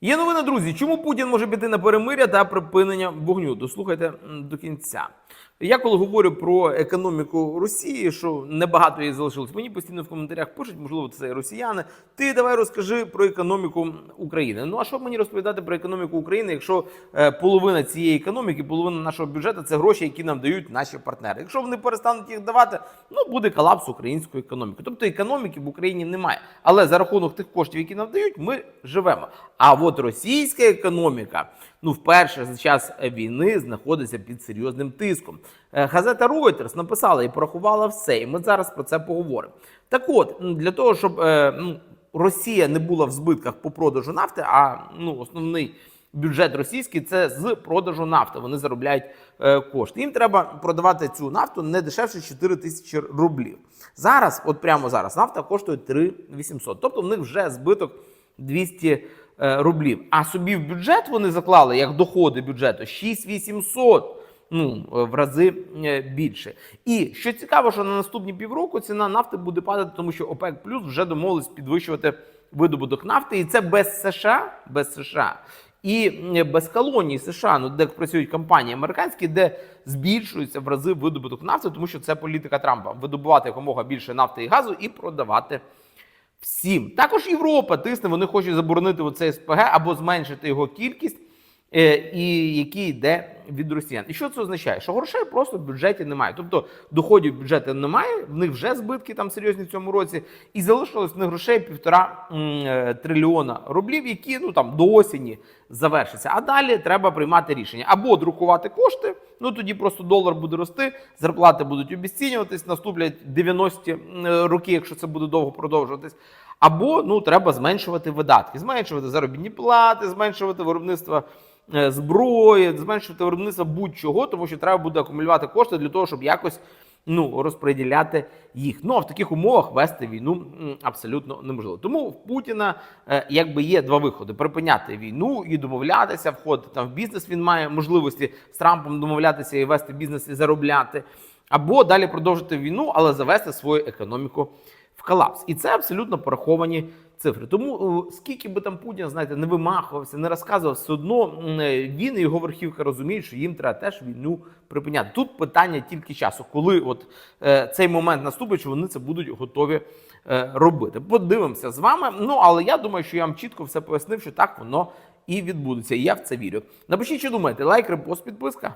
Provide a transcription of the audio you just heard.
Є новина, друзі. Чому Путін може піти на перемиря та припинення вогню? Дослухайте до кінця. Я коли говорю про економіку Росії, що небагато її залишилось, мені постійно в коментарях пишуть, можливо, це росіяни. Ти давай розкажи про економіку України. Ну а що мені розповідати про економіку України, якщо е, половина цієї економіки, половина нашого бюджету це гроші, які нам дають наші партнери. Якщо вони перестануть їх давати, ну буде колапс української економіки. Тобто економіки в Україні немає. Але за рахунок тих коштів, які нам дають, ми живемо. А от російська економіка, ну вперше за час війни знаходиться під серйозним тиском. Е, Газета Reuters написала і порахувала все. І ми зараз про це поговоримо. Так от, для того, щоб е, ну, Росія не була в збитках по продажу нафти, а ну, основний бюджет російський це з продажу нафти. Вони заробляють е, кошти. Їм треба продавати цю нафту не дешевше 4 тисячі рублів. Зараз, от прямо зараз, нафта коштує 3 800. Тобто в них вже збиток 200 е, рублів. А собі в бюджет вони заклали як доходи бюджету 6800. Ну, е, в рази е, більше. І що цікаво, що на наступні півроку ціна нафти буде падати, тому що ОПЕК Плюс вже домовились підвищувати видобуток нафти, і це без США, без США. І е, без колоній США, ну де працюють компанії американські, де збільшується в рази видобуток нафти, тому що це політика Трампа видобувати якомога більше нафти і газу і продавати всім. Також Європа тисне, вони хочуть заборонити оцей СПГ або зменшити його кількість, е, і який йде від росіян. І що це означає? Що грошей просто в бюджеті немає. Тобто доходів в бюджеті немає, в них вже збитки там серйозні в цьому році, і залишилось них грошей півтора е, трильйона рублів, які ну там до осені завершаться. А далі треба приймати рішення або друкувати кошти. Ну тоді просто долар буде рости, зарплати будуть обіцінюватись, наступлять 90-ті роки, якщо це буде довго продовжуватись. Або ну треба зменшувати видатки, зменшувати заробітні плати, зменшувати виробництво е, зброї, зменшувати виробництво будь-чого, тому що треба буде акумулювати кошти для того, щоб якось ну розподіляти їх. Ну а в таких умовах вести війну абсолютно неможливо. Тому в Путіна е, якби є два виходи: припиняти війну і домовлятися, входити там в бізнес. Він має можливості з Трампом домовлятися і вести бізнес і заробляти, або далі продовжити війну, але завести свою економіку в колапс. І це абсолютно пораховані цифри. Тому е, скільки би там Путін, знаєте, не вимахувався, не розказував, все одно е, він і його верхівка розуміють, що їм треба теж війну припиняти. Тут питання тільки часу, коли от е, цей момент наступить, що вони це будуть готові е, робити. Подивимося з вами. Ну але я думаю, що я вам чітко все пояснив, що так воно і відбудеться. І я в це вірю. Напишіть, що думаєте, лайк, репост, підписка.